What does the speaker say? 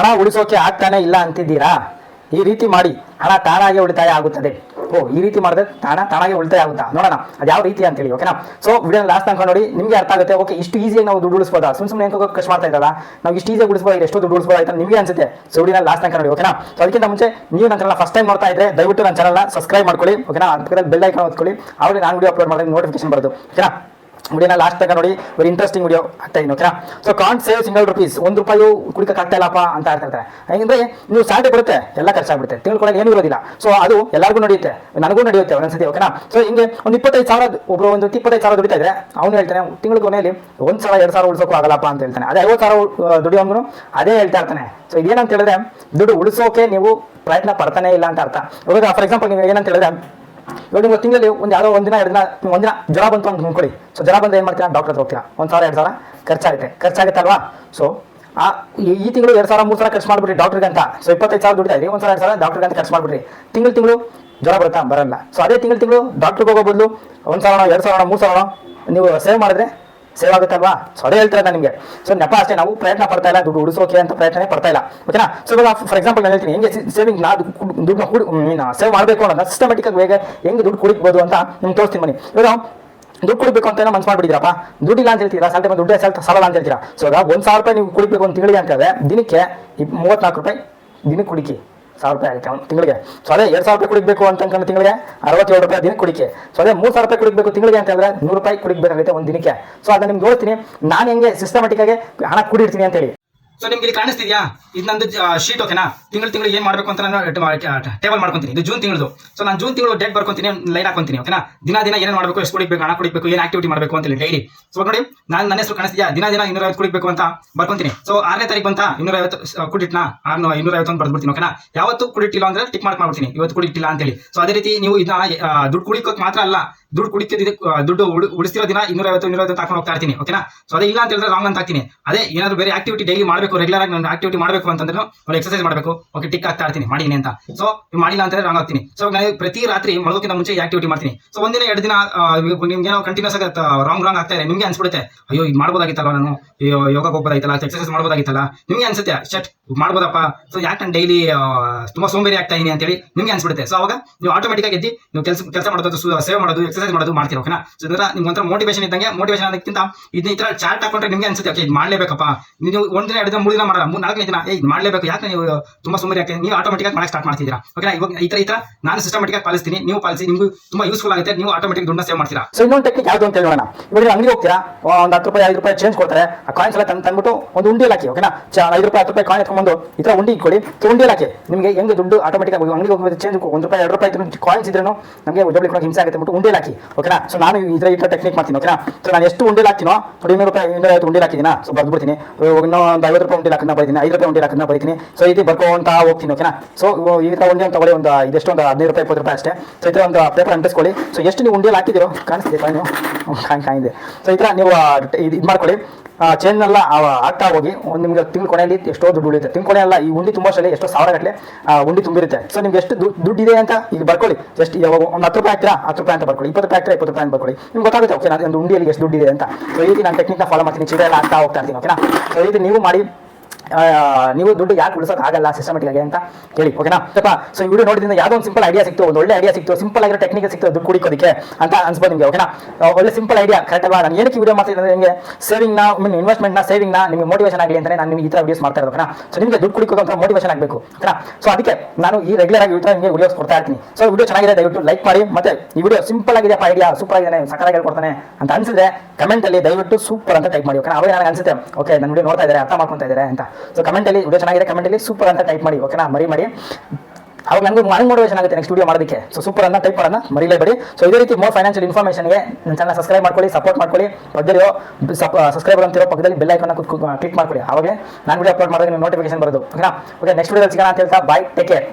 ಹಣ ಉಳಿಸೋಕೆ ಆಗ್ತಾನೆ ಇಲ್ಲ ಅಂತಿದ್ದೀರಾ? ಈ ರೀತಿ ಮಾಡಿ. ಹಣ ತಾನಾಗೆ ಉಳಿತಾಯ ಆಗುತ್ತದೆ. ಓ, ಈ ರೀತಿ ಮಾಡಿದ್ರೆ ತಾಣ ತಾನಾಗೆ ಉಳಿತಾಯ ಆಗುತ್ತಾ? ನೋಡೋಣ ಅದು ಯಾವ ರೀತಿ ಅಂತೇಳಿ, ಓಕೆನಾ? ಸೊ ವಿಡಿಯೋ ಲಾಸ್ಟ್ ತನಕ ನೋಡಿ, ನಿಮಗೆ ಅರ್ಥ ಆಗುತ್ತೆ. ಓಕೆ, ಇಷ್ಟು ಈಸಿಯಾಗಿ ನಾವು ದುಡ್ಡು ಉಳಿಸ್ಬೋದಾ? ಸುಮ್ಮನೆ ಸುಮ್ಮನೆ ಕಷ್ಟ ಮಾಡ್ತಾ ಇದ್ದಲ್ಲ ನಾವು ಇಷ್ಟು ಈಸಿಯಾಗಿ ಉಳಿಸ್ಬೋದು? ಎಷ್ಟು ದುಡ್ಡು ಆಯ್ತಾ ನಿಮಗೆ ಅನ್ಸುತ್ತೆ. ಸೊ ವಿಡಿಯೋ ಲಾಸ್ಟ್ ತನಕ ನೋಡಿ, ಓಕೆನಾ? ಸೊ ಅದಕ್ಕಿಂತ ಮುಂಚೆ ನೀವು ನನ್ನ ಫಸ್ಟ್ ಟೈಮ್ ನೋಡ್ತಾ ಇದ್ರೆ, ದಯವಿಟ್ಟು ನನ್ನ ಚಾನಲ್ನ ಸಬ್ಸ್ಕ್ರೈಬ್ ಮಾಡ್ಕೊಳ್ಳಿ, ಓಕೆನಾ? ಅದಕ್ಕೆ ಬೆಲ್ ಐಕಾನ್ ಹೊತ್ಕೊಳ್ಳಿ ಆವಾಗ ನಾನು ವಿಡಿಯೋ ಅಪ್ಲೋಡ್ ಮಾಡಿದ್ರೆ ನೋಟಿಫಿಕೇಶನ್ ಬರೋದು ಓಕೆನಾ? ವಿಡಿಯೋನ ಲಾಸ್ಟ್ ತನಕ ನೋಡಿ ವೆರಿ ಇಂಟ್ರೆಸ್ಟಿಂಗ್ ವಿಡಿಯೋ ಆಗ್ತಾ ಇದೀನಿ ಓಕೆನಾ so can't save single rupees ಒಂದು ರೂಪಾಯಿ ಕುಡಿಕಕ್ಕೆ ಆಗ್ತಾ ಇಲ್ಲಪ್ಪ ಅಂತ ಇರ್ತಾರೆ. ಹೆಂಗಂದ್ರೆ, ನೀವು ಸ್ಯಾಲ್ರಿ ಬರುತ್ತೆ ಎಲ್ಲ ಖರ್ಚಾಗ್ಬಿಡುತ್ತೆ ತಿಂಗಳು ಏನು ಇರೋದಿಲ್ಲ. ಸೊ ಅದು ಎಲ್ಲರಿಗೂ ನಡೆಯುತ್ತೆ. ನನಗೂ ನಡೆಯುತ್ತೆ ಒಂದೊಂದ್ಸತಿ ಓಕೆನಾ ಸೊ ಹಿಂಗೆ ಒಂದು ಇಪ್ಪತ್ತೈದು ಸಾವಿರ ಒಬ್ರು ಒಂದು ಇಪ್ಪತ್ತೈದು ಸಾವಿರ ದುಡಿತಾ ಇದ್ರೆ, ಅವನು ಹೇಳ್ತಾನೆ ತಿಂಗಳು ಕೊನೆಯಲ್ಲಿ ಒಂದು ಸಾವಿರ, ಎರಡು ಸಾವಿರ ಉಳಿಸೋಕ್ಕೂ ಆಗಲ್ಲಪ್ಪ ಅಂತ ಹೇಳ್ತಾನೆ. ಅದೇ ಐವತ್ತು ಸಾವಿರ ದುಡಿಯೋನು ಅದೇ ಹೇಳ್ತಾ ಇರ್ತಾನೆ. ಸೊ ಇದೇನಂತ ಹೇಳಿದ್ರೆ, ದುಡ್ಡು ಉಳಿಸೋಕೆ ನೀವು ಪ್ರಯತ್ನ ಪಡ್ತಾನೆ ಇಲ್ಲ ಅಂತ ಅರ್ಥ. ಇವಾಗ ಫಾರ್ ಎಕ್ಸಾಂಪಲ್ ನೀವು ಏನಂತ ಹೇಳಿದ್ರೆ ಇವಾಗ ನಿಮ್ಗೆ ತಿಂಗಳಲ್ಲಿ ಒಂದು ಯಾವುದೋ ಒಂದಿನ, ಎರಡು ದಿನ, ಒಂದಿನ ಜ್ವರ ಬಂತು ಅಂತ ಅಂದ್ಕೊಳ್ಳಿ. ಸೊ ಜ್ವರ ಬಂದ್ರೆ ಏನು ಮಾಡ್ತೀರಾ? ಡಾಕ್ಟರ್ ಹತ್ರ ಹೋಗ್ತೀರಾ? ಒಂದು ಸಾವಿರ, ಎರಡು ಸಾವಿರ ಖರ್ಚಾಗುತ್ತೆ. ಖರ್ಚಾಗುತ್ತೆ ಅಲ್ವಾ ಸೊ ಆ, ಈ ತಿಂಗಳು ಎರಡು ಸಾವಿರ, ಮೂರು ಸಾವಿರ ಖರ್ಚು ಮಾಡ್ಬಿಟ್ರಿ ಡಾಕ್ಟರ್ಗೆ ಅಂತ ಸೊ ಇಪ್ಪತ್ತೈದು ಸಾವಿರ ದುಡಿತಾ ಒಂದು ಸಾವಿರ, ಎರಡು ಸಾವಿರ ಡಾಕ್ಟರ್ಗೆ ಅಂತ ಖರ್ಚು ಮಾಡ್ಬಿಟ್ರಿ ತಿಂಗಳು ತಿಂಗಳು ಜ್ವರ ಬರುತ್ತಾ? ಬರಲ್ಲ. ಸೊ ಅದೇ ತಿಂಗಳು ತಿಂಗಳು ಡಾಕ್ಟ್ರಿಗೆ ಹೋಗೋ ಬದಲು ಒಂದು ಸಾವಿರ ಎರಡು ಸಾವಿರ ಮೂರು ಸಾವಿರ ನೀವು ಸೇವ್ ಮಾಡಿದ್ರೆ ಸೇವ್ ಆಗುತ್ತಲ್ವಾ? ಸೊ ಅದೇ ಹೇಳ್ತಾರೆ ನಾನು ನಿಮಗೆ. ಸೊ ನೆಪ ಅಷ್ಟೇ, ನಾವು ಪ್ರಯತ್ನ ಪಡ್ತಾ ಇಲ್ಲ, ದುಡ್ಡು ಉಳಿಸೋಕೆ ಅಂತ ಪ್ರಯತ್ನ ಪಡ್ತಾ ಇಲ್ಲ. ಓಕೆನಾ ಸೊ ಇವಾಗ ಫಾರ್ ಎಕ್ಸಾಂಪಲ್ ನಾನು ಹೇಳ್ತೀನಿ, ಹೆಂಗೆ ಸೇವಿಂಗ್ ನಾ ದುಡ್ಡು ಕುಡಿ ಸೇವ್ ಮಾಡಬೇಕು ಅನ್ನೋದು ಸಿಸ್ಟಮೆಟಿಕ್ ಆಗಿ ಹೇಗೆ ದುಡ್ಡು ಕುಡಿಬೋದು ಅಂತ ನಿಮ್ಗೆ ತೋರಿಸ್ತೀನಿ ಬನ್ನಿ. ಇವಾಗ ದುಡ್ಡು ಕುಡಿಬೇಕು ಅಂತ ಏನೋ ಮನ್ಸು ಮಾಡ್ಬಿಟ್ಟಿದ್ರಪ್ಪ ದುಡ್ಡಿಲ್ಲ ಅಂತ ಹೇಳ್ತೀರಾ? ಸಾಲ ದುಡ್ಡು ಸಾಲ ಸಾಲಲ್ಲ ಅಂತ ಹೇಳ್ತೀರಾ? ಸೊ ಒಂದು ಸಾವಿರ ರೂಪಾಯಿ ನೀವು ಕುಡಿಬೇಕು ಅಂತ ತಿಂಗಳಿಗೆ ಅಂತ ಹೇಳಿದ್ರೆ, ದಿನಕ್ಕೆ ಮೂವತ್ನಾಲ್ಕು ರೂಪಾಯಿ ದಿನಕ್ಕೆ ಕುಡಿಕಿ. ಸಾವಿರ ರೂಪಾಯಿ ಆಗುತ್ತೆ ತಿಂಗಳಿಗೆ. ಸೊ ಅದೇ ಎರಡು ಸಾವಿರ ರೂಪಾಯಿ ಕುಡಿಬೇಕು ಅಂತ ಅನ್ಕೊಂಡು ತಿಂಗಳಿಗೆ ಅರವತ್ತೇಳು ರೂಪಾಯಿ ದಿನ ಕುಡಿಕೆ. ಸೊ ಅದೇ ಮೂರು ಸಾವಿರ ರೂಪಾಯಿ ಕುಡಿಬೇಕು ತಿಂಗಳಿಗೆ ಅಂತ ಹೇಳಿದ್ರೆ ನೂರು ರೂಪಾಯಿ ಕುಡಿಬೇಕಾಗುತ್ತೆ ಒಂದು ದಿನಕ್ಕೆ. ಸೊ ಅದನ್ನ ನಿಮ್ಗೆ ನೋಡ್ತೀನಿ ನಾನು ಹೆಂಗೆ ಸಿಸ್ಟಮೆಟಿಕ್ ಆಗಿ ಹಣ ಕುಡಿರ್ತೀನಿ ಅಂತ ಹೇಳಿ. ಸೊ ನಿಮ್ಗೆ ಇಲ್ಲಿ ಕಾಣಿಸ್ತಿದ್ಯಾ? ಇದು ನಂದು ಶೀಟ್ ಓಕೆನಾ ತಿಂಗಳು ತಿಂಗಳು ಏನ್ ಮಾಡ್ಬೇಕು ಅಂತ ನಾನು ಟೇಬಲ್ ಮಾಡ್ಕೊಂತೀನಿ. ಇದು ಜೂನ್ ತಿಂಗಳು ಸೊ ನಾನು ಜೂನ್ ತಿಂಗಳು ಡೇಟ್ ಬರ್ಕೊಂತೀನಿ ಲೈನ್ ಹಾಕೊಂತೀನಿ ಓಕೆನಾ ದಿನ ದಿನ ಏನ್ ಮಾಡಬೇಕು, ಎಷ್ಟು ಕುಡಿಬೇಕು, ಹಣ ಕುಡಿಬೇಕು, ಏನು ಆಕ್ಟಿವಿಟಿ ಮಾಡಬೇಕು ಅಂತ ಡೈಲಿ ಸೊ ನೋಡಿ, ನಾನು ನನ್ನ ಹೆಸರು ಕಾಣಿಸ್ತಿದ್ಯಾ? ದಿನ ದಿನ ಇನ್ನೂರ ಐವತ್ತು ಕುಡಿಬೇಕು ಅಂತ ಬರ್ಕೊಂತೀನಿ. ಸೊ ಆರನೇ ತಾರೀಕು ಅಂತ ಇನ್ನೂರ ಐವತ್ತು ಕುಡಿಟ್ನಾ? ಆರು ಅಂತ ಬರ್ಬಿಡ್ತೀನಿ ಓಕೆನಾ ಯಾವತ್ತು ಕುಡಿಟ್ಟಿಲ್ಲ ಅಂದ್ರೆ ಟಿಕ್ ಮಾರ್ಕ್ ಇವತ್ತು ಕುಡಿಟ್ಟಿಲ್ಲ ಅಂತೇಳಿ ಸೊ ಅದೇ ರೀತಿ ನೀವು ಇದನ್ನ ದುಡ್ಡು ಕುಡಿಕೋಕ್ ಮಾತ್ರ ಅಲ್ಲ ದುಡ್ಡು ಕುಡಿತಿದ್ದ ದುಡ್ಡು ಉಳಿ- ಉಳಿಸ್ತಿರೋ ದಿನ ಇನ್ನೂರ ಐವತ್ತು ಇನ್ನೂರ ಐವತ್ತು ಹಾಕೊಂಡು ಹೋಗ್ತಾ ಇರ್ತೀನಿ ಓಕೆನಾ ಸೊ ಅದೇ ಇಲ್ಲ ಅಂತ ಹೇಳಿದ್ರೆ ರಾಂಗ್ ಅಂತ ಹಾಕ್ತೀನಿ. ಅದೇ ಏನಾದ್ರು ಬೇರೆ ಆಕ್ಟಿವಿಟಿ ಡೈಲಿ ಮಾಡಬೇಕು ರೆಗ್ಯುಲರ್ ಆಗಿ ನಾನು ಆಕ್ಟಿವಿಟಿ ಮಾಡಬೇಕು ಅಂತಂದ್ರೆ ಒಂದು ಎಕ್ಸರ್ಸೈಸ್ ಮಾಡಬೇಕು. ಓಕೆ ಟಿಕ್ ಆಗ್ತಾ ಇರ್ತೀನಿ ಮಾಡಿದ್ದೀನಿ ಅಂತ. ಸೊ ಮಾಡಿಲ್ಲ ಅಂತಂದ್ರೆ ರಾಂಗ್ ಆಗ್ತೀನಿ ಸೊ ನಾನು ಪ್ರತಿ ರಾತ್ರಿ ಮಲಗೋಕ್ಕಿಂತ ಮುಂಚೆ ಆಕ್ಟಿವಿಟಿ ಮಾಡ್ತೀನಿ. ಸೊ ಒಂದಿನ ಎರಡು ದಿನ ನಿಮ್ಗೆ ಏನೋ ಕಂಟಿನ್ಯೂಸ್ ಆಗಿ ರಾಂಗ್ ರಾಂಗ್ ಆಗ್ತಾ ಇದೆ, ನಿಮಗೆ ಅನ್ಸ್ಬಿಡುತ್ತೆ, ಅಯ್ಯೋ, ಇದು ಮಾಡ್ಬೋದಾಗಿತ್ತಲ್ಲ ನಾನು? ಯೋಗ ಹೋಗ್ಬೋದಾಗಿತ್ತಲ್ಲ ಎಕ್ಸರ್ಸೈಸ್ ಮಾಡ್ಬೋದಾಗಿತ್ತಲ್ಲ? ನಿಮಗೆ ಅನ್ಸುತ್ತೆ ಶಟ್ ಮಾಡ್ಬೋದಪ್ಪ. ಸೊ ಯಾಕೆ ನಾನು ಡೈಲಿ ತುಂಬಾ ಸೋಂಬೇರಿ ಆಗ್ತಾ ಇದೀನಿ ಅಂತೇಳಿ ನಿಮಗೆ ಅನ್ಸ್ಬಿಡುತ್ತೆ. ಸೊ ಅವಾಗ ನೀವು ಆಟೋಮೆಟಿಕ್ ಆಗಿ ಎದ್ದು ನೀವು ಕೆಲಸ ಕೆಲಸ ಮಾಡೋದು ಸೇವ್ ಮಾಡೋದು ಎಕ್ಸರ್ಸೈಸ್ ಮಾಡೋದು ಮಾಡ್ತೀರಾ ಓಕೆನಾ ಸೊ ಇದರ ನಿಮ್ಗೆ ಒಂಥರ ಮೋಟಿವೇಶನ್ ಇದ್ದಂಗೆ ಮೋಟಿವೇಶನ್ ಅದಕ್ಕಿಂತ ಇದನ್ನ ಈ ತರ ಚಾರ್ಟ್ ಹಾಕೊಂಡ್ರೆ ನಿಮಗೆ ಅನ್ಸುತ್ತೆ, ಓಕೆ, ಇದು ಮಾಡಲೇಬೇಕಪ್ಪ. ನೀವು ಒಂದಿನ ಎರಡು ಮೂರು ದಿನ ಮಾಡಲ್ಲ, ಮೂರು ನಾಲ್ಕನೇ ದಿನ, ಏ, ಇದು ಮಾಡ್ಲೇಬೇಕು, ಯಾಕೆ ನೀವು ತುಂಬಾ ಸುಮ್ಮನೆ ಯಾಕೆ? ನೀವು ಆಟೋಮೆಟಿಕ್ ಮಾಡಕ್ಕೆ ಸ್ಟಾರ್ಟ್ ಮಾಡ್ತಿದ್ದೀರಾ ಓಕೆ ಇವಾಗ ಈ ತರ ಈ ತರ ನಾನು ಸಿಸ್ಟಮೆಟಿಕ್ ಆಗಿ ಪಾಲಿಸ್ತೀನಿ, ನೀವು ಪಾಲಿಸಿ, ನಿಮ್ಗೆ ತುಂಬಾ ಯೂಸ್ಫುಲ್ ಆಗುತ್ತೆ, ನೀವು ಆಟೋಮೆಟಿಕ್ ದುಡ್ಡು ಸೇವ್ ಮಾಡ್ತೀರಾ. ಸೊ ಇನ್ನೊಂದು ಟೆಕ್ನಿಕ್ ಯಾವುದು ಅಂತ ಹೇಳೋಣ. ಇವಾಗ ಅಂಗಡಿ ಹೋಗ್ತೀರಾ ಒಂದು ಹತ್ತು ರೂಪಾಯಿ, ಐದು ರೂಪಾಯಿ ಚೇಂಜ್ ಕೊಡ್ತಾರೆ, ಆ ಕಾಯಿನ್ಸ್ ಎಲ್ಲ ತಂದು ತಂದ್ಬಿಟ್ಟು ಒಂದು ಉಂಡಿ ಹಾಕಿ ಓಕೆನಾ ಐದು ರೂಪಾಯಿ, ಹತ್ತು ರೂಪಾಯಿ ಕಾಯಿನ್ ತೊಗೊಂಡು ಈ ಥರ ಉಂಡಿ ಕೊಡಿ ಉಂಡಿಯಲ್ಲಿ ಹಾಕಿ, ನಿಮಗೆ ಹೆಂಗೆ ದುಡ್ಡು ಆಟೋಮೆಟಿಕ್ ಆಗಿ ಅಂಗಡಿಗೆ ಹೋಗಿ ಚೇಂಜ್ ಒಂದು ರೂಪಾಯಿ, ಎರಡು ರೂಪಾಯಿ ಕಾಯಿನ್ಸ್ ಇದ್ರೂ ನಮಗೆ ಒಬ್ಬಳಿ ಕೊಡೋಕೆ ಹಿಂಸೆ ಆಗುತ್ತೆ ಬಿಟ್ಟು ಹಾಕಿ. ಓಕೆನಾ? ಸೊ ನಾನು ಇದ್ರ ಇಟ್ಟ ಟೆಕ್ನಿಕ್ ಮಾಡ್ತೀನಿ, ಓಕೆನಾ? ಸೊ ನಾನು ಎಷ್ಟು ಉಂಡೆ ಹಾಕ್ತೀನೋ, ನೋಡಿ ಇನ್ನೂರು ರೂಪಾಯಿ ಇನ್ನೂರ ಐವತ್ತು ಉಂಡಿಯಲ್ಲಿ ಹಾಕಿದ್ದೀನಾ ಸೊ ಬರ್ದ್ಬಿಡ್ತೀನಿ. ಇನ್ನೂ ಒಂದು ಐವತ್ತು ರೂಪಾಯಿ ಉಂಡಿಯಲ್ಲಿ ಹಾಕೋದನ್ನ ಬರ್ತೀನಿ, ಐದು ರೂಪಾಯಿ ಉಂಡಿಯಲ್ಲಿ ಹಾಕೋದನ್ನ ಬರೀತೀನಿ. ಸೊ ಈ ರೀತಿ ಬರ್ಕೊಂತ ಹೋಗ್ತೀನಿ, ಓಕೆನಾ? ಸೊ ಈ ಥರ ಉಂಡಿ ಅಂತ ತಗೊಳ್ಳಿ, ಒಂದು ಇದೆಷ್ಟು ಒಂದು ಹದಿನೈದು ರೂಪಾಯಿ, ಇಪ್ಪತ್ತು ರೂಪಾಯಿ ಅಷ್ಟೇ. ಸೊ ಈ ಥರ ಒಂದು ಪೇಪರ್ ಅಂಟಿಸ್ಕೊಳ್ಳಿ. ಸೊ ಎಷ್ಟು ನೀವು ಉಂಡೆ ಹಾಕಿದಿರೋ ಕಾಣಿಸ್ತೀವಿ ಕಾಯಿ ಕಾಯಿದೆ ಸೊ ಈ ಥರ ನೀವು ಇದು ಇದು ಮಾಡ್ಕೊಳ್ಳಿ. ಚೇಂಜ್ ಎಲ್ಲ ಆಗ್ತಾ ಹೋಗಿ ಒಂದು ನಿಮ್ಗೆ ತಿಂಗಳ ಕೊನೆಯಲ್ಲಿ ಎಷ್ಟೋ ದುಡ್ಡು ಉಳಿಯುತ್ತೆ. ತಿಂಗಳ ಕೊನೆ ಅಲ್ಲ ಈ ಉಂಡಿ ತುಂಬ ಸಲ ಎಷ್ಟೋ ಸಾವಿರ ಗಟ್ಟಲೆ ಉಂಡಿ ತುಂಬಿರುತ್ತೆ. ಸೊ ನಿಮ್ಗೆ ಎಷ್ಟು ದುಡ್ಡು ಇದೆ ಅಂತ ಈಗ ಬರ್ಕೊಳ್ಳಿ. ಜಸ್ಟ್ ಯಾವಾಗ ಒಂದು ಹತ್ತು ರೂಪಾಯಿ ಹಾಕ್ತೀರಾ? ಹತ್ತು ರೂಪಾಯಿ ಅಂತ ಬರ್ಕೊಳ್ಳಿ. ಇಪ್ಪತ್ತು ರೂಪಾಯಿ ಹಾಕ್ತೀರಾ? ಇಪ್ಪತ್ತು ರೂಪಾಯಿ ಅಂತ ಬರ್ಕೊಳ್ಳಿ. ನಿಮ್ಗೆ ಗೊತ್ತಾಗುತ್ತೆ ಓಕೆ ನಾನು ಒಂದು ಉಂಡಿಯಲ್ಲಿ ಎಷ್ಟು ದುಡ್ಡು ಇದೆ ಅಂತ. ಸೊ ಈ ರೀತಿ ನಾನು ಟೆಕ್ನಿಕ್ನ ಫಾಲೋ ಮಾಡ್ತೀನಿ. ಚಿತ್ರ ಎಲ್ಲ ಆಗ್ತಾ ಹೋಗ್ತಾ ಇರ್ತೀನಿ ಓಕೆನಾ ಸೊ ಈ ರೀತಿ ನೀವು ಮಾಡಿ ಆ, ನೀವು ದುಡ್ಡು ಯಾಕೆ ಉಳಿಸೋಕೆ ಆಗಲ್ಲ ಸಿಸ್ಟಮೆಟಿಕ್ ಆಗಿ ಅಂತ ಹೇಳಿ ಓಕೆನಾ ಸ್ವಲ್ಪ ಸೊ ವಿಡಿಯೋ ನೋಡಿದ್ರಿಂದ ಯಾವುದೋ ಒಂದು ಸಿಂಪಲ್ ಐಡಿಯಾ ಸಿಕ್ತು, ಒಂದು ಒಳ್ಳೆ ಐಡಿಯಾ ಸಿಕ್ತು ಸಿಂಪಲ್ ಆಗಿರೋ ಟೆಕ್ನಿಕ್ ಸಿಕ್ತು, ದುಡ್ಡು ಕುಡಿಕೋದಕ್ಕೆ ಅಂತ ಅನ್ಸ್ಬೋದು ನಿಮಗೆ ಓಕೆನಾ ಒಳ್ಳೆ ಸಿಂಪಲ್ ಐಡಿಯಾ ಕರೆಕ್ಟ್ ಅಲ್ವಾ? ನಾನು ಏನಕ್ಕೆ ವಿಡಿಯೋ ಮಾಡ್ತಿದ್ದೆ ಅಂದ್ರೆ ನಿಮಗೆ? ಸೇವಿಂಗ್ನ ಮೀನ್ ಇನ್ವೆಸ್ಟ್ಮೆಂಟ್ನ ಸೇವಿಂಗ್ನ ನಿಮಗೆ ಮೋಟಿವೇಷನ್ ಆಗಲಿ ಅಂತ ನಾನು ನಿಮಗೆ ಈ ಥರ ವಿಡಿಯೋಸ್ ಮಾಡ್ತಾ ಇರೋದು ಓಕೆನಾ ಸೊ ನಿಮಗೆ ದುಡ್ಡು ಕುಡಿಕೋಕೆ ಅಂತ ಮೋಟಿವೇಷನ್ ಆಗಬೇಕು ಓಕೆನಾ ಸೊ ಅದಕ್ಕೆ ನಾನು ಈ ರೆಗ್ಯುಲರ್ ಆಗಿ ವಿಡಿಯೋ ನಿಮಗೆ ವಿಡಿಯೋಸ್ ಕೊಡ್ತಾ ಇರ್ತೀನಿ. ಸೊ ವಿಡಿಯೋ ಚೆನ್ನಾಗಿದೆ, ದಯವಿಟ್ಟು ಲೈಕ್ ಮಾಡಿ, ಮತ್ತೆ ಈ ವಿಡಿಯೋ ಸಿಂಪಲ್ ಆಗಿದೆ ಐಡಿಯಾ ಸೂಪರ್ ಆಗಿದೆ ಸಕಾರಾಗಿ ಹೇಳ್ಕೊಡ್ತಾನೆ ಅಂತ ಅನ್ಸಿದ್ರೆ ಕಮೆಂಟಲ್ಲಿ ದಯವಿಟ್ಟು ಸೂಪರ್ ಅಂತ ಟೈಪ್ ಮಾಡಿ ಓಕೆ ಅವಾಗ ನನಗೆ ಅನ್ಸುತ್ತೆ ಓಕೆ ನನ್ನ ವಿಡಿಯೋ ನೋಡ್ತಾ ಇದ್ದಾರೆ, ಅರ್ಥ ಮಾಡ್ಕೊತಾ ಇದ್ದಾರೆ ಅಂತ. ಸೊ ಕಮೆಂಟಲ್ಲಿ ವಿಡಿಯೋ ಚೆನ್ನಾಗಿದೆ ಕಮೆಂಟಲ್ಲಿ ಸೂಪರ್ ಅಂತ ಟೈಪ್ ಮಾಡಿ ಓಕೆನಾ ಮರಿ ಮಾಡಿ. ಅವಾಗ ನನಗೆ ಮನೆ ಮೋಟಿವೇಷನ್ ಆಗುತ್ತೆ ನೆಕ್ಸ್ಟ್ ವಿಡಿಯೋ ಮಾಡೋದಕ್ಕೆ. ಸೊ ಸೂಪರ್ ಅಂತ ಟೈಪ್ ಮಾಡೋಣ ಮರಿಲೇಬೇಡಿ ಸೊ ಇದೇ ರೀತಿ ಮೋರ್ ಫೈನಾನ್ಷಿಯಲ್ ಇನ್ಫಾರ್ಮೇಷನ್ಗೆ ನನ್ನ ಚಾನಲ್ ಸಬ್ಸ್ಕ್ರೈಬ್ ಮಾಡ್ಕೊಳ್ಳಿ ಸಪೋರ್ಟ್ ಮಾಡ್ಕೊಳ್ಳಿ. ಪಕ್ಕದಲ್ಲಿರೋ ಸಬ್ಸ್ಕ್ರೈಬರ್ ಅಂತಿರೋ ಪಕ್ಕದಲ್ಲಿ ಬೆಲ್ ಐಕನ್ನ ಕ್ಲಿಕ್ ಮಾಡ್ಕೊಳ್ಳಿ. ಅವಾಗ ನಾನು ವಿಡಿಯೋ ಅಪ್ಲೋಡ್ ನಿಮ್ಗೆ ನೋಟಿಫಿಕೇಶನ್ ಬರೋದು ಓಕೆನಾ ಓಕೆ ನೆಕ್ಸ್ಟ್ ವಿಡಿಯೋ ಸಿಗೋಣ ಅಂತ ಹೇಳ್ತಾ ಬಾಯ್ ಟೇಕ್ ಕೇರ್